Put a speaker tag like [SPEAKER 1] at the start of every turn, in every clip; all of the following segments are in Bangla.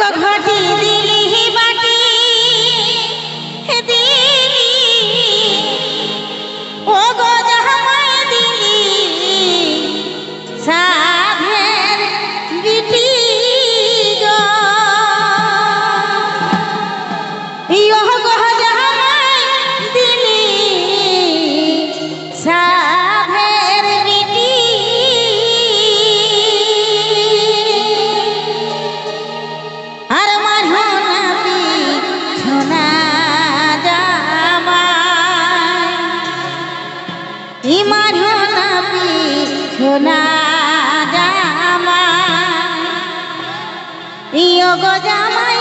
[SPEAKER 1] ঘটি। দিলি বাটি। জামা। জামাই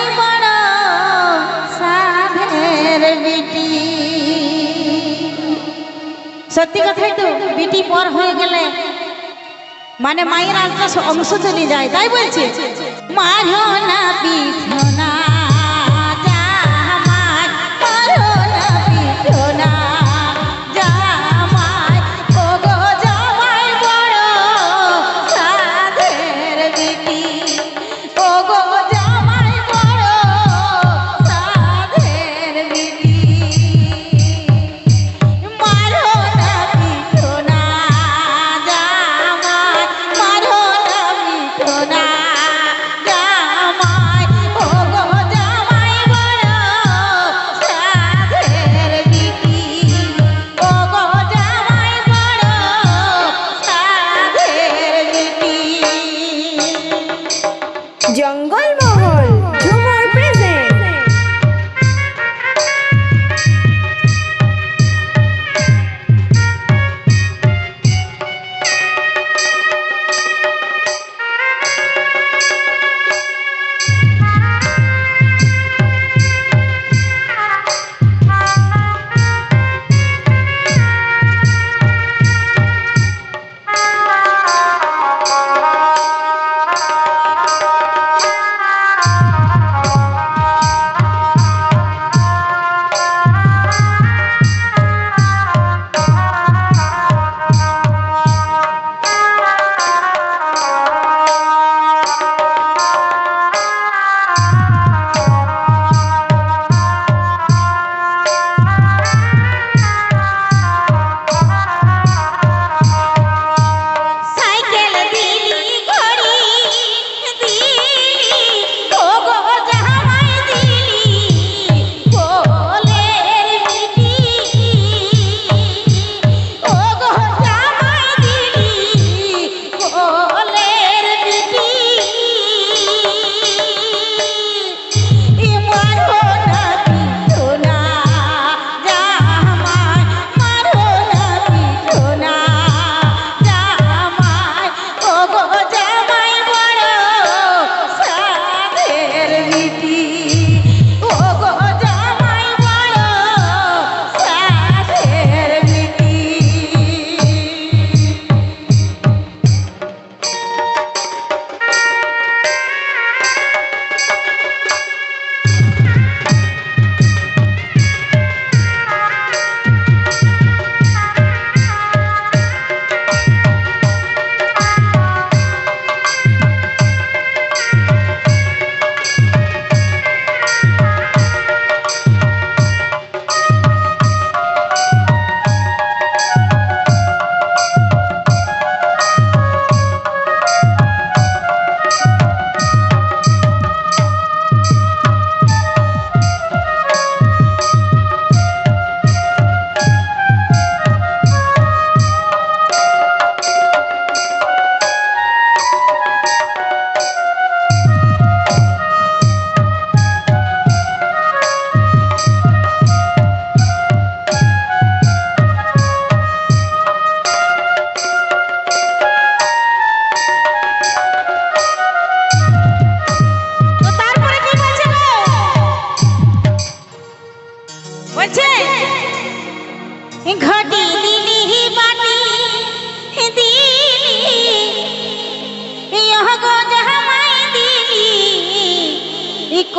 [SPEAKER 1] সাধের বিটি। সত্যি কথাই তো, বিটি পর হয়ে গেলে মানে মায়ের আলটা অংশ চলে যায়, তাই বলছে। মার হনাপি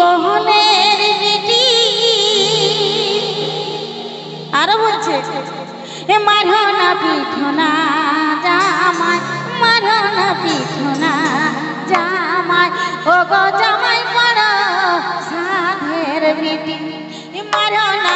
[SPEAKER 1] মোহনের বেটি আরও বলছে এ মারো না পিঠোনা জামাই মারো না পিঠোনা জামাই ও গো জামাই পড়ো সাধের বেটি মারো না